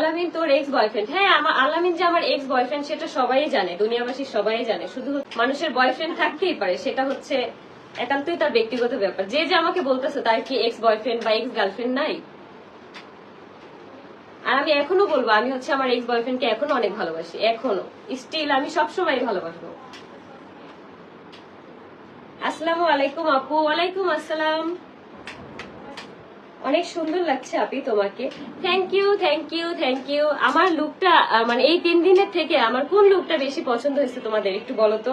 আলামিন তোর ex boyfriend হ্যাঁ আমার আলামিন যে আমার এক্স বয়ফ্রেন্ড সেটা সবাই জানে, দুনিয়াবাসী সবাই জানে। শুধু মানুষের বয়ফ্রেন্ড থাকতেই পারে, সেটা হচ্ছে একান্তই তার ব্যক্তিগত ব্যাপার। যে যে আমাকে বলতেছে, তার কি এক্স বয়ফ্রেন্ড বা এক্স গার্লফ্রেন্ড নাই? আর আমি এখনও বলব, আমি হচ্ছে আমার এক্স বয়ফ্রেন্ডকে এখনও অনেক ভালোবাসি, এখনও। স্টিল আমি সবসময় ভালোবাসবো। আসসালামু আলাইকুম আপু, ওয়ালাইকুম আসসালাম। অনেক সুন্দর লাগছে আপি তোমাকে। Thank you thank you thank you আমার লুকটা মানে এই তিন দিনের থেকে আমার কোন লুকটা বেশি পছন্দ হয়েছে তোমাদের একটু বলো তো?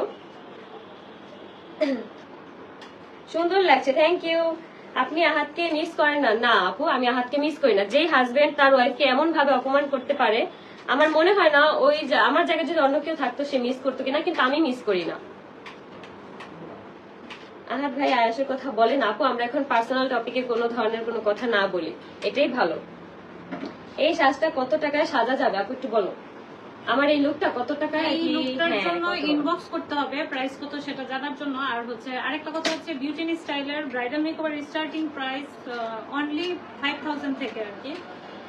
সুন্দর লাগছে থ্যাংক ইউ আপনি আহাতকে মিস করেন না। না আপু, আমি আহাতকে মিস করি না। যেই হাজবেন্ড তার ওয়াইফকে এমন ভাবে অপমান করতে পারে, আমার মনে হয় না ওই আমার জায়গায় যদি অন্য কেউ থাকতো সে মিস করতো কিনা, কিন্তু আমি মিস করি না। আহাত ভাই আয়াসের কথা বলেন আপু আমরা এখন পার্সোনাল টপিকে কোনো ধরনের কোনো কথা না বলি। এটাই ভালো। এই সাজটা কত টাকায় সাজা যাবে? আপু একটু বলো। আমার এই লুকটা কত টাকায় এই লুকটার হ্যাঁ, জন্য ইনবক্স করতে হবে প্রাইস কত সেটা জানার জন্য। আর হচ্ছে আরেকটা কথা হচ্ছে বিউটি স্টাইলের bridal makeover starting price only five thousand থেকে আর কি।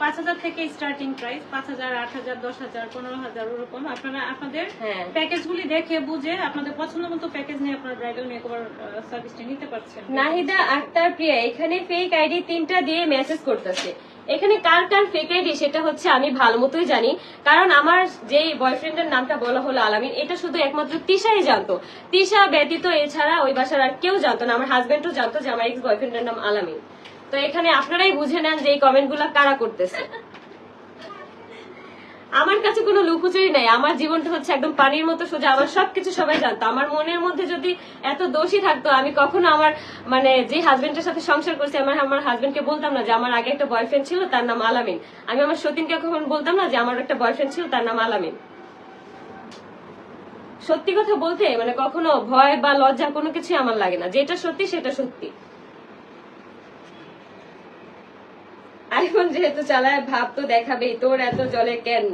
পাঁচ হাজার থেকে স্টার্টিং প্রাইস পাঁচ হাজার আট হাজার দশ হাজার পনেরো হাজার ওরকম। আপনারা আপনাদের হ্যাঁ। প্যাকেজগুলি দেখে বুঝে আপনাদের পছন্দ মতো প্যাকেজ নিয়ে আপনারা ব্রাইডাল মেকওভার সার্ভিসটি নিতে পারছেন। নাহিদা আক্তার প্রিয়া এখানে ফেক আইডি তিনটা দিয়ে মেসেজ করতেছে। এখানে কার কার ফেক আইডি সেটা হচ্ছে আমি ভালো মতোই জানি। কারণ আমার যে বয়ফ্রেন্ডের নামটা বলা হলো আলামিন এটা শুধু একমাত্র তিশাই জানতো। তিশা ব্যতীত এছাড়া ওই বাসার আর কেউ জানতো না আমার হাজবেন্ডও জানতো যে আমার এক্স বয়ফ্রেন্ডের নাম আলামিন। তো এখানে আপনারাই বুঝে নেন যে এই কমেন্টগুলা কারা করতেছে। আমার কাছে কোনো লুকোচুরি নাই। আমার জীবনটা হচ্ছে একদম পানির মতো সোজা। আমার সবকিছু সবাই জানতো। আমার মনের মধ্যে যদি এত দোষী থাকতো, আমি কখনো আমার মানে যে হাজবেন্ডের সাথে সংসার করছি, আমার আমার হাজবেন্ডকে বলতাম না যে আমার আগে একটা বয়ফ্রেন্ড ছিল, তার নাম আলামিন। আমি আমার সতীনকে কখন বলতাম না যে আমার একটা বয়ফ্রেন্ড ছিল, তার নাম আলামিন। সত্যি কথা বলতে মানে কখনো ভয় বা লজ্জা কোনো কিছুই আমার লাগে না। যেটা সত্যি, সেটা সত্যি। আইফোন যেহেতু চালায় ভাব তো দেখাবেই, তোর এত জলে কেন?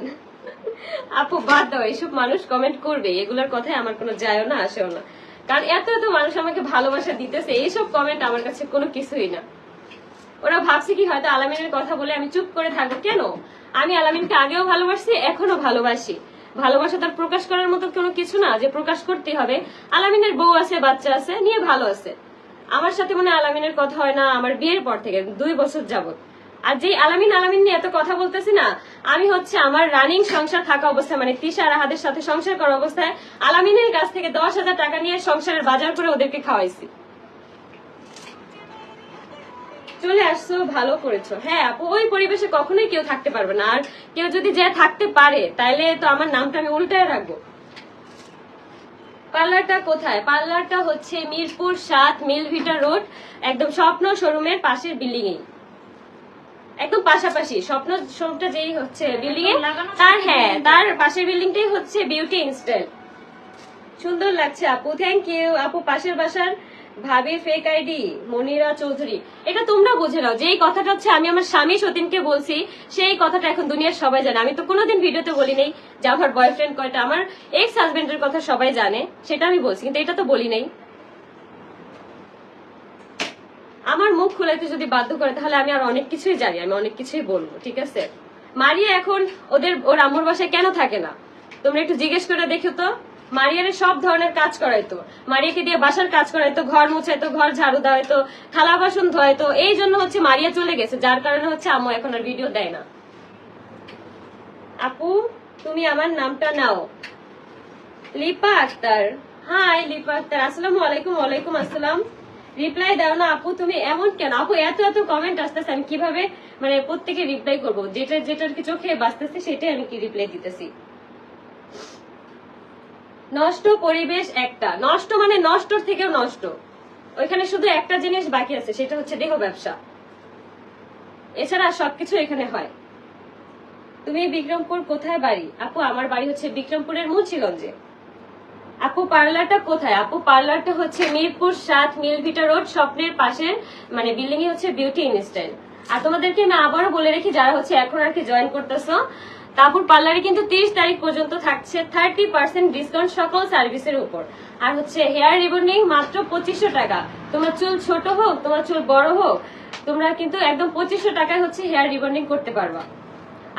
আপু, বাদ দাও এইসব মানুষ কমেন্ট করবে, এগুলোর কথায় আমার কোনো যায়ও না, আসেও না। কারণ এত এত মানুষ আমাকে ভালোবাসা দিতেছে, এইসব কমেন্ট আমার কাছে কোনো কিছুই না। ওরা ভাবছে কি হয়তো আলামিনের কথা বলে আমি চুপ করে থাকব। কেন? আমি আলামিনকে আগেও ভালোবাসি এখনও ভালোবাসি। ভালোবাসা তার প্রকাশ করার মতো কোনো কিছু না, যে প্রকাশ করতে হবে। আলামিনের বউ আছে, বাচ্চা আছে, নিয়ে ভালো আছে। আমার সাথে মানে আলামিনের কথা হয় না, আমার বিয়ের পর থেকে, দুই বছর যাবত আর যে আলামিন আলামিন নিয়ে এত কথা বলতেছি না, আমি হচ্ছে আমার রানিং সংসার থাকা অবস্থায় মানে তিশা রাহাদের সাথে সংসার করা অবস্থায়, আলামিনের কাছ থেকে দশ হাজার টাকা নিয়ে সংসারের বাজার করে ওদেরকে খাওয়াইছি। চলে আসছো, ভালো করেছ। হ্যাঁ আপু, ওই পরিবেশে কখনোই কেউ থাকতে পারবে না। আর কেউ যদি যে থাকতে পারে, তাইলে তো আমার নামটা আমি উল্টায় রাখব। পার্লারটা কোথায়? পার্লারটা হচ্ছে মিরপুর সাত মিলভিটা রোড, একদম স্বপ্ন শোরুমের পাশের বিল্ডিং একদম পাশাপাশি স্বপ্ন শোরুমটা যেই হচ্ছে বিল্ডিং এ তার হ্যাঁ তার পাশের বিল্ডিংটাই হচ্ছে বিউটি ইনস্টাইল সুন্দর লাগছে আপু থ্যাংক ইউ আপু পাশের বাসার ভাবি ফেক আইডি মনিরা চৌধুরী। এটা তোমরা বুঝে নাও যে কথাটা হচ্ছে আমি আমার স্বামী সতীনকে বলছি সেই কথাটা এখন দুনিয়ার সবাই জানে। আমি তো কোনোদিন ভিডিওতে বলি নাই যে আমার বয়ফ্রেন্ড কয়টা আমার এক্স হাজবেন্ডের কথা সবাই জানে সেটা আমি বলছি কিন্তু এটা তো বলি নাই। আমার মুখ খুলাইতে যদি বাধ্য করে, তাহলে আমি আর অনেক কিছুই জানি, আমি অনেক কিছুই বলব, ঠিক আছে? মারিয়া এখন ওদের, ওর আম্মুর বাসায় কেন থাকে না? তোমরা একটু জিজ্ঞেস করে দেখো তো। মারিয়ারে সব ধরনের কাজ করাইতো। মারিয়াকে দিয়ে বাসার কাজ করাইতো, ঘর মুছাইতো, ঘর ঝাড়ু দেওয়াইতো, থালা বাসন ধোয়াইতো। এই জন্য হচ্ছে মারিয়া চলে গেছে, যার কারণে হচ্ছে আম্মু এখন আর ভিডিও দেয় না। আপু, তুমি আমার নামটা নাও। লিপা আক্তার। হাই, লিপা আক্তার। আসসালামু আলাইকুম, ওয়ালাইকুম আসসালাম। রিপ্লাই দাও না, আপু, তুমি এমন কেন? আপু, এত এত কমেন্ট আসতেছে, আমি কীভাবে মানে প্রত্যেকে রিপ্লাই করব? যেটা, যেটার কি চোখে বাঁচতেছে, সেটাই আমি কি রিপ্লাই দিতেছি? নষ্ট পরিবেশ একটা। নষ্ট মানে নষ্টর থেকেও নষ্ট। ওইখানে শুধু একটা জিনিস বাকি আছে, সেটা হচ্ছে দেহ ব্যবসা। এছাড়া সবকিছু এখানে হয়। তুমি বিক্রমপুর কোথায় বাড়ি? আপু, আমার বাড়ি হচ্ছে বিক্রমপুরের মুন্সিগঞ্জে। আপু, পার্লারটা কোথায়? আপু, পার্লারটা হচ্ছে মিরপুর সাত মিলভিটা রোড, স্বপ্নের পাশে মানে বিল্ডিং হচ্ছে বিউটি ইনস্টাইল আর তোমাদেরকে আমি আবারও বলে রেখি, যারা হচ্ছে এখন আর কি জয়েন করতেছো তারপর পার্লারে কিন্তু তিরিশ তারিখ পর্যন্ত থাকছে থার্টি পার্সেন্ট ডিসকাউন্ট সকল সার্ভিসের উপর। আর হচ্ছে হেয়ার রিবন্ডিং মাত্র পঁচিশশো টাকা। তোমার চুল ছোট হোক, তোমার চুল বড় হোক, তোমরা কিন্তু একদম পঁচিশশো টাকায় হচ্ছে হেয়ার রিবন্ডিং করতে পারবা।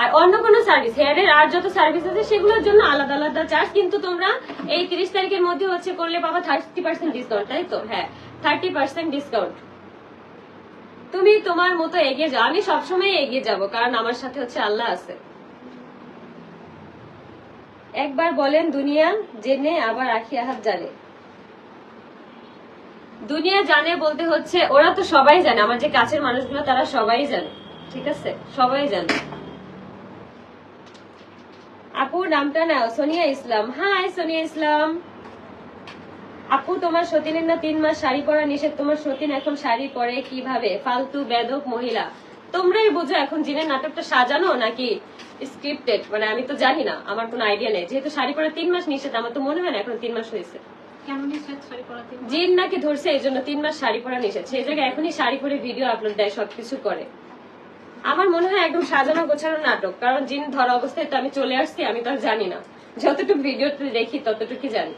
আর অন্য কোনো সার্ভিস হেয়ারের আর যত সার্ভিস আছে সেগুলোর জন্য আলাদা আলাদা চার্জ কিন্তু তোমরা এই তিরিশ তারিখের মধ্যে হচ্ছে করলে পাবা থার্টি পার্সেন্ট ডিসকাউন্ট তাই তো? হ্যাঁ থার্টি পার্সেন্ট ডিসকাউন্ট তুমি তোমার মতো এগিয়ে যাও। আমি সবসময় এগিয়ে যাব, কারণ আমার সাথে হচ্ছে আল্লাহ আছে। একবার বলেন, দুনিয়া জেনে আবার আখি আহাত জানে। দুনিয়া জানে বলতে হচ্ছে, ওরা তো সবাই জানে। আমার যে কাছের মানুষগুলো, তারা সবাই জানে। ঠিক আছে? সবাই জানে। আপু নামটা নাও। সোনিয়া ইসলাম। হাই সোনিয়া ইসলাম। আপু তোমার সতীনের না তিন মাস শাড়ি পরা নিষেধ? তোমার সতীন এখন শাড়ি পরে কীভাবে? ফালতু বেদক মহিলা। তোমরাই বুঝো এখন জিনের নাটকটা সাজানো নাকি স্ক্রিপ্টেড মানে আমি তো জানি না আমার কোনো আইডিয়া নেই। যেহেতু শাড়ি পরা তিন মাস নিষেধ আমার তো মনে হয় না এখন তিন মাস হয়েছে। জিন নাকি ধরছে এই জন্য তিন মাস শাড়ি পরা নিষেধ। সেই জায়গায় এখনই শাড়ি পরে ভিডিও আপলোড দেয় সবকিছু করে। আমার মনে হয় একদম সাজানো গোছানো নাটক, কারণ জিন ধরা অবস্থায় তো আমি চলে আসছি, আমি তো জানি না। যতটুকু ভিডিওতে দেখি ততটুকু জানি।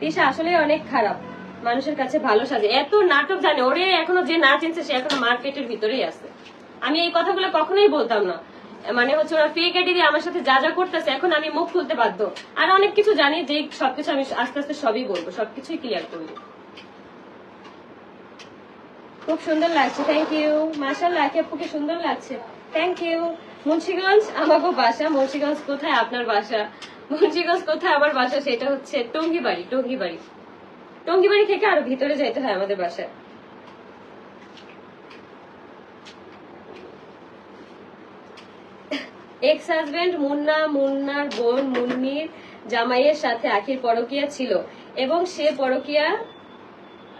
তিশা আসলে অনেক খারাপ। মানুষের কাছে ভালো সাজে। এত নাটক জানে, ওরে এখনও যে না চিনছে সে এখনও মার্কেটের ভিতরেই আছে। আমি এই কথাগুলো কখনোই বলতাম না। মানে হচ্ছে ওরা ফেক আইডি দিয়ে আমার সাথে যা যা করতেছে, এখন আমি মুখ খুলতে বাধ্য। আর অনেক কিছু জানি যে সবকিছু আমি আস্তে আস্তে সবই বলব, সবকিছুই ক্লিয়ার করব খুব সুন্দর লাগছে থ্যাংক ইউ মাশাল্লাহ আকি আপুকে সুন্দর লাগছে। থ্যাংক ইউ মুন্সিগঞ্জ আমাকে বাসা। মুন্সিগঞ্জ কোথায়? আপনার বাসা। মুন্সিগঞ্জ কোথায়? আমার বাসা, সেটা হচ্ছে টঙ্গিবাড়ি টঙ্গিবাড়ি। টঙ্গিবাড়ি থেকে আরও ভিতরে যাইতে হয় আমাদের বাসায়। এক্স হাজবেন্ড মুন্না, মুন্নার বোন মুন্নির জামাইয়ের সাথে আখির পরকিয়া ছিল এবং সে পরকিয়া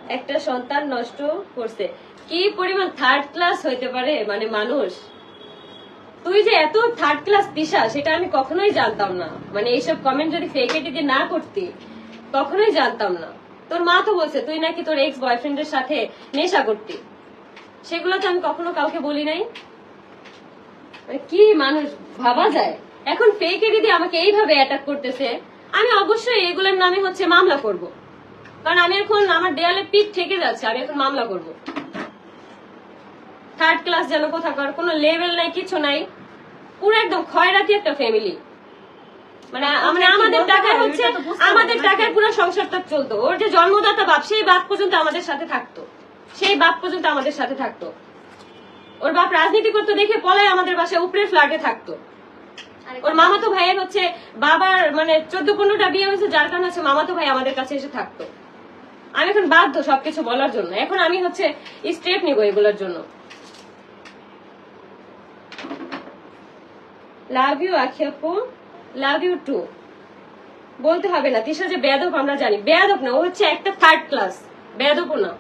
একটা সন্তান নষ্ট করছে। কি পরিমাণ থার্ড ক্লাস হইতে পারে? মানে মানুষ। তুই যে এত থার্ড ক্লাস দিশা, সেটা আমি কখনোই জানতাম না। মানে এইসব কমেন্ট যদি ফেক দিয়ে না করতি, কখনোই জানতাম না। তোর মা তো বলছে, তুই নাকি তোর এক্স বয়ফ্রেন্ডের সাথে নেশা করতি। সেগুলো তো আমি কখনো কাউকে বলি নাই। মানে কি মানুষ ভাবা যায়? এখন ফেক এডি দিয়ে আমাকে এইভাবে অ্যাটাক করতেছে। আমি অবশ্যই এগুলোর নামে হচ্ছে মামলা করব। কারণ আমি এখন আমার দেয়ালে পিঠ ঠেকে যাচ্ছে আমি এখন মামলা করব। থার্ড ক্লাস যেন কোথাকার কোনো লেভেল নাই কিছু নাই। পুরো একদম খয়রাতি একটা ফ্যামিলি মানে মানে আমাদের টাকায় হচ্ছে আমাদের টাকায় পুরো সংসারটা চলতো। ওর যে জন্মদাতা বাপ সেই বাপ পর্যন্ত আমাদের সাথে থাকতো। সেই বাপ পর্যন্ত আমাদের সাথে থাকতো। ওর বাপ রাজনীতি করতো দেখে পলায় আমাদের বাসায় উপরে ফ্ল্যাটে থাকতো। ওর মামাতো ভাইয়ের হচ্ছে বাবার মানে চোদ্দ পনেরোটা বিয়ে হয়েছে যার কারণে হচ্ছে মামাতো ভাই আমাদের কাছে এসে থাকতো। আমি এখন বাধ্য সবকিছু বলার জন্য। এখন আমি হচ্ছে স্টেপ নিব এগুলোর জন্য। লাভ ইউ আখি আপু। লাভ ইউ টু বলতে হবে না তিশা যে বেয়াদব, আমরা জানি। বেয়াদব না, ও হচ্ছে একটা থার্ড ক্লাস বেয়াদবও না।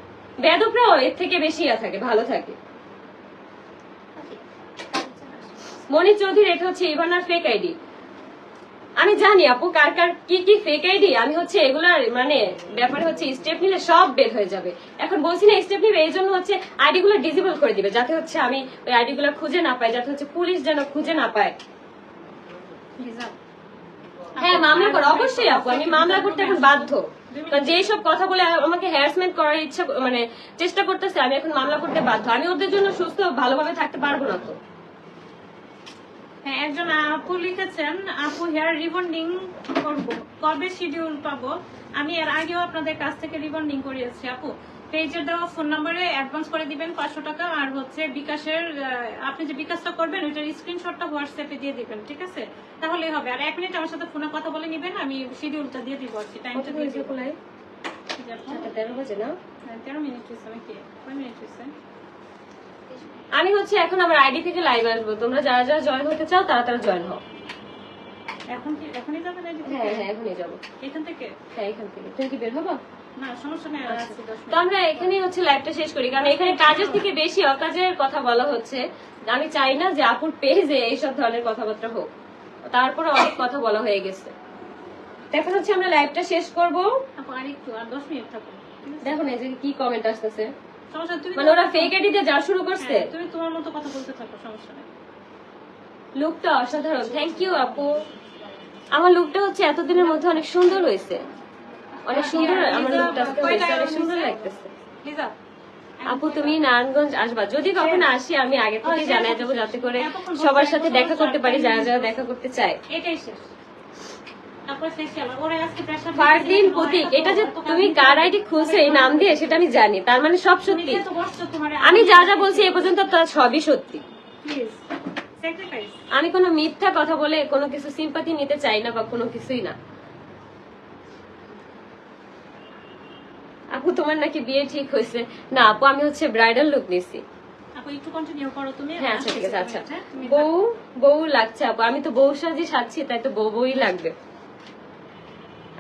বেয়াদবরাও এর থেকে বেশি ইয়া থাকে, ভালো থাকে। মনি চৌধুরী এটা হচ্ছে ইভানার ফেক আইডি আমি জানি আপু কার কার কি কি ফেক আইডি আমি হচ্ছে এগুলার মানে ব্যাপারে হচ্ছে স্টেপ নিলে সব বের হয়ে যাবে। এখন বলছি না স্টেপ নিবে এই জন্য হচ্ছে আইডি গুলো করে দিবে যাতে হচ্ছে আমি ওই আইডি গুলো খুঁজে না পাই যাতে হচ্ছে পুলিশ যেন খুঁজে না পায়। হ্যাঁ মামলা করো অবশ্যই আপু আমি মামলা করতে এখন বাধ্য। কারণ যে সব কথা বলে আমাকে হ্যারাসমেন্ট করার ইচ্ছা মানে চেষ্টা করতেছে আমি এখন মামলা করতে বাধ্য। আমি ওদের জন্য সুস্থ ভালোভাবে থাকতে পারব না তো। হ্যাঁ একজন আপু লিখেছেন আপু হেয়ার রিবন্ডিং করব। কবে শিডিউল পাবো? আমি এর আগেও আপনাদের কাছ থেকে রিবন্ডিং করিয়েছি আপু। পেজের দেওয়া ফোন নম্বরে অ্যাডভান্স করে দিবেন পাঁচশো টাকা আর হচ্ছে বিকাশের আপনি যে বিকাশটা করবেন ওইটার স্ক্রিনশটটা হোয়াটসঅ্যাপে দিয়ে দিবেন ঠিক আছে? তাহলেই হবে। আর এক মিনিট আমার সাথে ফোনে কথা বলে নিবেন আমি শিডিউলটা দিয়ে দিব আর কি টাইমটা দিয়ে দিব। সাতটা তেরো বাজে না? হ্যাঁ, তেরো মিনিট হয়েছে নাকি? কয় মিনিট হয়েছে? আমি হচ্ছে এখন আমার আইডি থেকে লাইভ আসব। তোমরা যারা যারা জয়েন হতে চাও তারা তারা জয়েন হও। এখন কি এখনই যাবেন হ্যাঁ হ্যাঁ এখনই যাব। এখান থেকে? হ্যাঁ এখান থেকে। তুমি কি বের হব? না সমস্যা নেই আর আছে দশ তো আমরা এখানেই হচ্ছে লাইভটা শেষ করি কারণ এখানে কাজের থেকে বেশি অকাজের কথা বলা হচ্ছে। আমি চাই না যে আপুর পেজে এইসব ধরনের কথাবার্তা হোক। তারপরে অনেক কথা বলা হয়ে গেছে। এখন হচ্ছে আমরা লাইভটা শেষ করব। আর দশ মিনিট থাকুন ঠিক দেখো না যে কি কমেন্ট আসতেছে। সমস্যা তুমি মানে ওরা ফেক আইডি যা শুরু করছে। হ্যাঁ, তুমি তোমার মতো কথা বলতে থাকো সমস্যা নেই। লুকটা অসাধারণ। থ্যাংক ইউ আপু। আমার লুকটা হচ্ছে এতদিনের মধ্যে অনেক সুন্দর হয়েছে। অনেক সুন্দর আমার লুকটা অনেক সুন্দর লাগতেছে। লিজা আপু তুমি নারায়ণগঞ্জ আসবা। যদি কখনো আসি আমি আগে থেকে জানাই যাব যাতে করে সবার সাথে দেখা করতে পারি যারা যারা দেখা করতে চায়। এটাই শেষ তারপর ফেসিয়াল ওরা আজকে প্রেসার ফারদিন প্রতীক এটা যে তুমি কার আইডি খুলছে এই নাম দিয়ে সেটা আমি জানি তার মানে সব সত্যি। আমি যা যা বলছি এ পর্যন্ত তার সবই সত্যি। আমি কোনো মিথ্যা কথা বলে কোনো কিছু নিতে চাই না বা কোনো কিছুই না। আপু তোমার নাকি বিয়ে ঠিক হয়েছে? না আপু আমি হচ্ছে ব্রাইডাল লুক নিছি। আপু একটু কন্টিনিউ করো তুমি হ্যাঁ আচ্ছা ঠিক আছে আচ্ছা। হ্যাঁ, বউ বউ লাগছে আপু। আমি তো বউ সাজি সাজছি তাই তো বউ বউই লাগবে।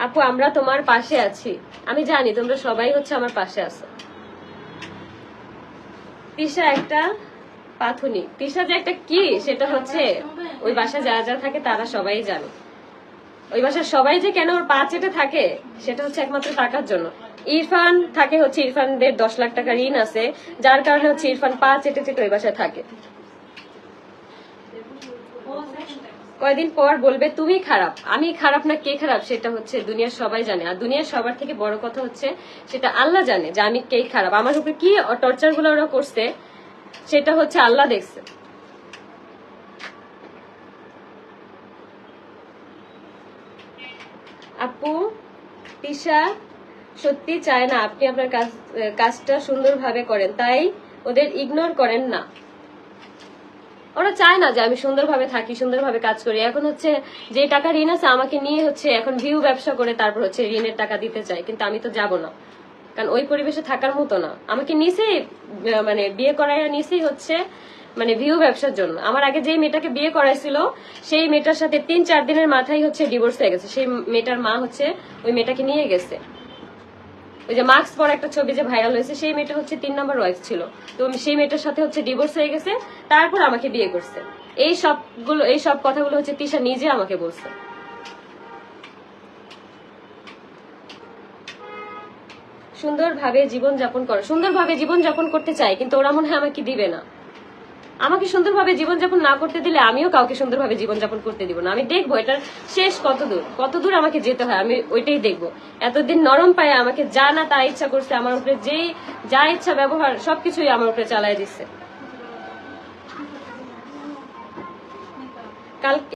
আপু, আমরা তোমার পাশে আছি। আমি জানি তোমরা সবাই হচ্ছে আমার পাশে আছো। তিশা একটা পাথুনি। তিশা যে একটা কি? সেটা হচ্ছে ওই বাসা যারা যারা থাকে তারা সবাই জানে। ওই বাসার সবাই যে কেন ওর পা চেটে থাকে, সেটা হচ্ছে একমাত্র টাকার জন্য। ইরফান থাকে হচ্ছে ইরফানদের দশ লাখ টাকা ঋণ আছে, যার কারণে হচ্ছে ইরফান পা চেটে চেটে ওই বাসায় থাকে। কয়দিন পর বলবে, তুমি খারাপ, আমি খারাপ না, কে খারাপ? সেটা হচ্ছে দুনিয়ার সবাই জানে। আর দুনিয়ার সবার থেকে বড় কথা হচ্ছে সেটা আল্লাহ জানে যে আমি কে খারাপ। আমার উপরে কি টর্চারগুলো ওরা করছে সেটা হচ্ছে আল্লাহ দেখছে। আপু, তিশা, সত্যি চায় না আপনি আপনার কাজ কাজটা সুন্দরভাবে করেন, তাই ওদের ইগনোর করেন না। ওরা চায় না যে আমি সুন্দরভাবে থাকি, সুন্দরভাবে কাজ করি। এখন হচ্ছে যে টাকা ঋণ আছে, আমাকে নিয়ে হচ্ছে এখন ভিউ ব্যবসা করে তারপর হচ্ছে ঋণের টাকা দিতে চাই কিন্তু আমি তো যাব না। কারণ ওই পরিবেশে থাকার মতো না। আমাকে নিচেই মানে বিয়ে করাইয়া নিচেই হচ্ছে মানে ভিউ ব্যবসার জন্য। আমার আগে যে মেয়েটাকে বিয়ে করাইছিল, সেই মেয়েটার সাথে তিন চার দিনের মাথায় হচ্ছে ডিভোর্স হয়ে গেছে। সেই মেয়েটার মা হচ্ছে ওই মেয়েটাকে নিয়ে গেছে। ওই যে মাস্ক পরে একটা ছবি যে ভাইরাল হয়েছে, সেই মেয়েটা হচ্ছে তিন নম্বর ওয়াইফ ছিল। তো সেই মেয়েটার সাথে হচ্ছে ডিভোর্স হয়ে গেছে, তারপর আমাকে বিয়ে করছে। এই সবগুলো, এই সব কথাগুলো হচ্ছে তিশা নিজে আমাকে বলছে। সুন্দরভাবে জীবন যাপন করো, সুন্দরভাবে জীবন যাপন করতে চাই কিন্তু ওরা মনে হয় আমাকে দিবে না। আমাকে সুন্দরভাবে জীবনযাপন না করতে দিলে আমিও কাউকে সুন্দরভাবে জীবনযাপন করতে দিব না। আমি দেখব, এটার শেষ কত দূর? কত দূর আমাকে যেতে হয়, আমি ওইটাই দেখব। এতদিন নরম পায়ে আমাকে যা না তা ইচ্ছা করছে, আমার উপরে যেই, যা ইচ্ছা ব্যবহার, সবকিছুই আমার উপরে চালাই দিচ্ছে। কালকে